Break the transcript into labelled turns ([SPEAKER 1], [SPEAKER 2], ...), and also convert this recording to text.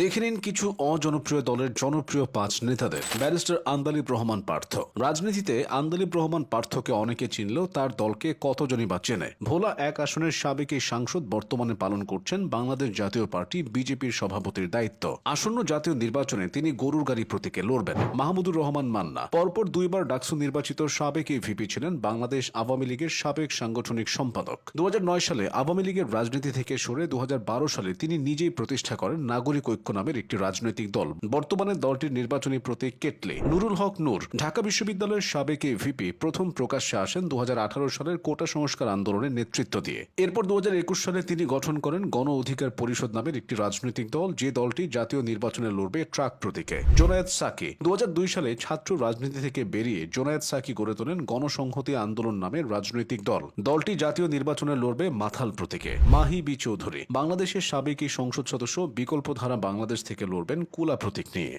[SPEAKER 1] দেখে নিন কিছু অজনপ্রিয় দলের জনপ্রিয় পাঁচ নেতাদের। ব্যারিস্টার আন্দালিব রহমান পার্থ। রাজনীতিতে আন্দালিব রহমান পার্থকে অনেকে চিনলেও তার দলকে কতজনই বা চেনে? ভোলা এক আসনের সাবেক এই সাংসদ বর্তমানে পালন করছেন বাংলাদেশ জাতীয় পার্টি বিজেপির সভাপতির দায়িত্ব। আসন্ন জাতীয় নির্বাচনে তিনি গরুর গাড়ি প্রতীকে লড়বেন, মাহমুদুর রহমান মান্না। পরপর দুইবার ডাকসু নির্বাচিত সাবেক এই ভিপি ছিলেন বাংলাদেশ আওয়ামী লীগের সাবেক সাংগঠনিক সম্পাদক। দু হাজার নয় সালে আওয়ামী লীগের রাজনীতি থেকে সরে দু হাজার বারো সালে তিনি নিজেই প্রতিষ্ঠা করেন নাগরিক ঐক্য নামের একটি রাজনৈতিক দল। বর্তমানে দলটির নির্বাচনী প্রতীক কেটলে। নুরুল হক নূর, ঢাকা বিশ্ববিদ্যালয়ের সাবেক ভিপি, প্রথম প্রকাশ্যে আসেন দু হাজার আঠারো সালের কোটা সংস্কার আন্দোলনের নেতৃত্ব দিয়ে। এরপর দু সালে তিনি গঠন করেন গণ অধিকার পরিষদ নামের একটি রাজনৈতিক দল, যে দলটি জাতীয় নির্বাচনে লড়বে ট্রাক প্রতীকে। জোনায়েদ সাকি দু হাজার দুই সালে ছাত্র রাজনীতি থেকে বেরিয়ে জোনায়েদ সাকি গড়ে তোলেন গণসংহতি আন্দোলন নামের রাজনৈতিক দল। দলটি জাতীয় নির্বাচনে লড়বে মাথাল প্রতীকে। মাহি বি চৌধুরী, বাংলাদেশের সাবেক সংসদ সদস্য, বিকল্পধারা বাংলাদেশ থেকে লড়বেন কুলা প্রতীক নিয়ে।